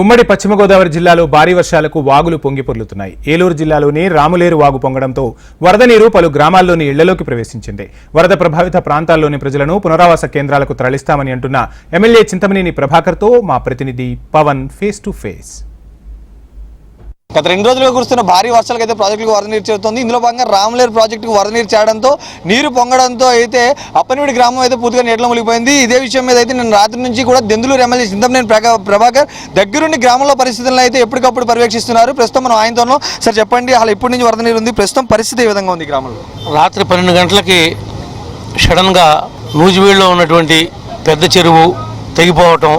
ఉమ్మడి పశ్చిమ గోదావరి జిల్లాలో భారీ వర్షాలకు వాగులు పొంగిపొర్లుతున్నాయి ఏలూరు జిల్లాలోని రాములేరు వాగు పొంగడంతో వరద నీరు పలు గ్రామాల్లోని ఇళ్ళలోకి ప్రవేశించింది. వరద ప్రభావిత ప్రాంతాల్లోని ప్రజలను పునరావాస కేంద్రాలకు తరలిస్తామని అంటున్న ఎమ్మెల్యే చింతమనేని ప్రభాకర్తో మా ప్రతినిధి పవన్ ఫేస్ టు ఫేస్. గత రెండు రోజులుగా కురుస్తున్న భారీ వర్షాలకు అయితే ప్రాజెక్టులకు వరద నీరు చేరుతుంది. ఇందులో భాగంగా రామలేరు ప్రాజెక్టుకు వరద నీరు చేరడంతో నీరు పొంగడంతో అయితే అప్పనివిడి గ్రామం అయితే పూర్తిగా నీటిలో మునిగిపోయింది. ఇదే విషయం మీద అయితే నేను రాత్రి నుంచి కూడా దెందులూరు ఎమ్మెల్యే చింతమనేని ప్రభాకర్ దగ్గరుండి గ్రామంలో పరిస్థితులను అయితే ఎప్పటికప్పుడు పర్యవేక్షిస్తున్నారు. ప్రస్తుతం మనం ఆయనతోనో సార్ చెప్పండి అలా ఇప్పటి నుంచి వరద నీరు ఉంది. ప్రస్తుతం పరిస్థితి ఏ విధంగా ఉంది గ్రామంలో? రాత్రి పన్నెండు గంటలకి సడన్గా నూజివీడులో ఉన్నటువంటి పెద్ద చెరువు తెగిపోవటం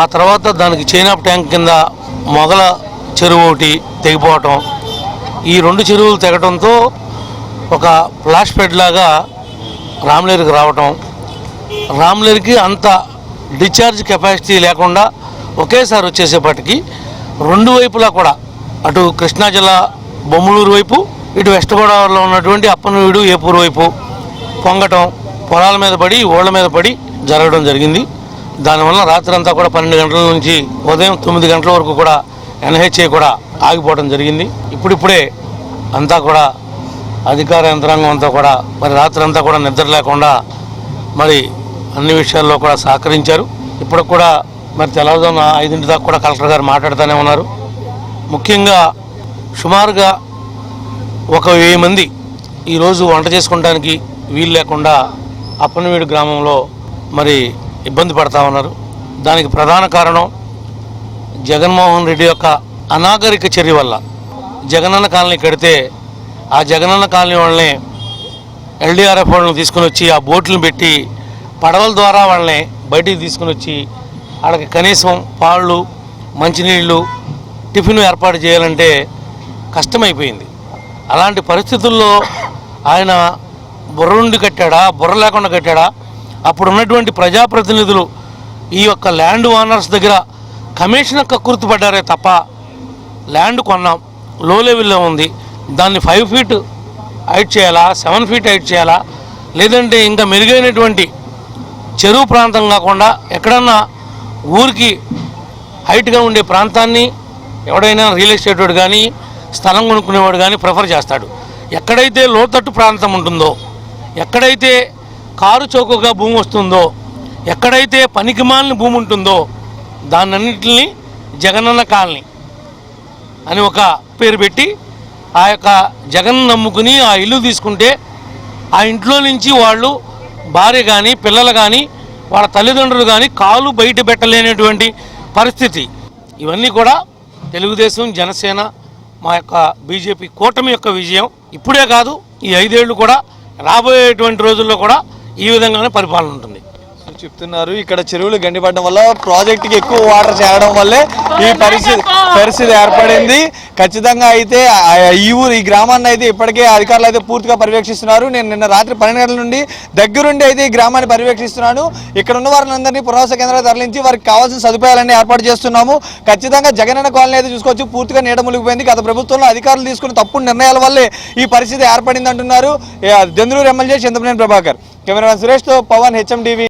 ఆ తర్వాత దానికి చైనాప్ ట్యాంక్ కింద మొగల చెరువు ఒకటి తెగిపోవటం ఈ రెండు చెరువులు తెగటంతో ఒక ఫ్లాష్ పెడ్ లాగా రామ్లేరుకి రావటం. రామ్లేరుకి అంత డిశ్చార్జ్ కెపాసిటీ లేకుండా ఒకేసారి వచ్చేసేపటికి రెండు వైపులా కూడా అటు కృష్ణా జిల్లా బొమ్మలూరు వైపు ఇటు వెస్ట్ గోదావరిలో ఉన్నటువంటి అప్పనవీడు ఏపూరు వైపు పొంగటం పొలాల మీద పడి ఓళ్ళ మీద పడి జరగడం జరిగింది. దానివల్ల రాత్రి అంతా కూడా పన్నెండు గంటల నుంచి ఉదయం తొమ్మిది గంటల వరకు కూడా ఎన్హెచ్ఏ కూడా ఆగిపోవడం జరిగింది. ఇప్పుడిప్పుడే అంతా కూడా అధికార యంత్రాంగం అంతా కూడా మరి రాత్రి అంతా కూడా నిద్ర లేకుండా మరి అన్ని విషయాల్లో కూడా సహకరించారు. ఇప్పుడు కూడా మరి తెల్లవారుజామున ఐదింటి దాకా కూడా కలెక్టర్ గారు మాట్లాడుతూనే ఉన్నారు. ముఖ్యంగా సుమారుగా ఒక వెయ్యి మంది ఈరోజు వంట చేసుకోవడానికి వీలు లేకుండా అప్పనవీడు గ్రామంలో మరి ఇబ్బంది పడతా ఉన్నారు. దానికి ప్రధాన కారణం జగన్మోహన్ రెడ్డి యొక్క అనాగరిక చర్య వల్ల జగనన్న కాలనీ కడితే ఆ జగనన్న కాలనీ వాళ్ళని ఎల్డీఆర్ఎఫ్ వాళ్ళని తీసుకుని వచ్చి ఆ బోట్లను పెట్టి పడవల ద్వారా వాళ్ళని బయటికి తీసుకుని వచ్చి వాళ్ళకి కనీసం పాళ్ళు మంచినీళ్ళు టిఫిన్ ఏర్పాటు చేయాలంటే కష్టమైపోయింది. అలాంటి పరిస్థితుల్లో ఆయన బుర్ర ఉండి కట్టాడా బుర్ర లేకుండా కట్టాడా? అప్పుడు ఉన్నటువంటి ప్రజాప్రతినిధులు ఈ యొక్క ల్యాండ్ ఓనర్స్ దగ్గర కమిషన్ కక్కుర్తి పడ్డారే తప్ప ల్యాండ్ కొన్నాం. లో లెవెల్లో ఉంది. దాన్ని ఫైవ్ ఫీట్ హైట్ చేయాలా? సెవెన్ ఫీట్ హైట్ చేయాలా? లేదంటే ఇంకా మెరుగైనటువంటి చెరువు ప్రాంతం కాకుండా ఎక్కడన్నా ఊరికి హైట్గా ఉండే ప్రాంతాన్ని ఎవడైనా రియల్ ఎస్టేట్ వాడు కానీ స్థలం కొనుక్కునేవాడు కానీ ప్రిఫర్ చేస్తాడు. ఎక్కడైతే లోతట్టు ప్రాంతం ఉంటుందో ఎక్కడైతే కారు చౌకగా భూమి వస్తుందో ఎక్కడైతే పనికిమాలిన భూమి ఉంటుందో దాన్నన్నింటినీ జగనన్న కాలనీ అని ఒక పేరు పెట్టి ఆ యొక్క జగన్ నమ్ముకుని ఆ ఇల్లు తీసుకుంటే ఆ ఇంట్లో నుంచి వాళ్ళు భార్య కానీ పిల్లలు కానీ వాళ్ళ తల్లిదండ్రులు కానీ కాలు బయట పెట్టలేనటువంటి పరిస్థితి. ఇవన్నీ కూడా తెలుగుదేశం జనసేన మా యొక్క బీజేపీ కూటమి యొక్క విజయం ఇప్పుడే కాదు ఈ ఐదేళ్ళు కూడా రాబోయేటువంటి రోజుల్లో కూడా ఈ విధంగానే పరిపాలన ఉంటుంది. చెప్తున్నారు. ఇక్కడ చెరువులు గండిపడడం వల్ల ప్రాజెక్టుకి ఎక్కువ వాటర్ చేరడం వల్లే ఈ పరిస్థితి పరిస్థితి ఏర్పడింది. ఖచ్చితంగా అయితే ఈ ఊరు ఈ గ్రామాన్ని అయితే ఇప్పటికే అధికారులు అయితే పూర్తిగా పర్యవేక్షిస్తున్నారు. నేను నిన్న రాత్రి పన్నెండు గంటల నుండి దగ్గరుండి అయితే ఈ గ్రామాన్ని పర్యవేక్షిస్తున్నాను. ఇక్కడ ఉన్న వారిని పునరావాస కేంద్రాలు తరలించి వారికి కావాల్సిన సదుపాయాలన్నీ ఏర్పాటు చేస్తున్నాము. ఖచ్చితంగా జగనన్న కాలనీ అయితే చూసుకోవచ్చు. పూర్తిగా నీడ మునిగిపోయింది. గత ప్రభుత్వంలో అధికారులు తీసుకున్న తప్పుడు నిర్ణయాల వల్లే ఈ పరిస్థితి ఏర్పడింది అంటున్నారు ఏ, దెందులూరు ఎమ్మెల్యే చంద్రబాబు ప్రభాకర్. కెమెరామెన్ సురేష్తో పవన్ హెచ్ఎం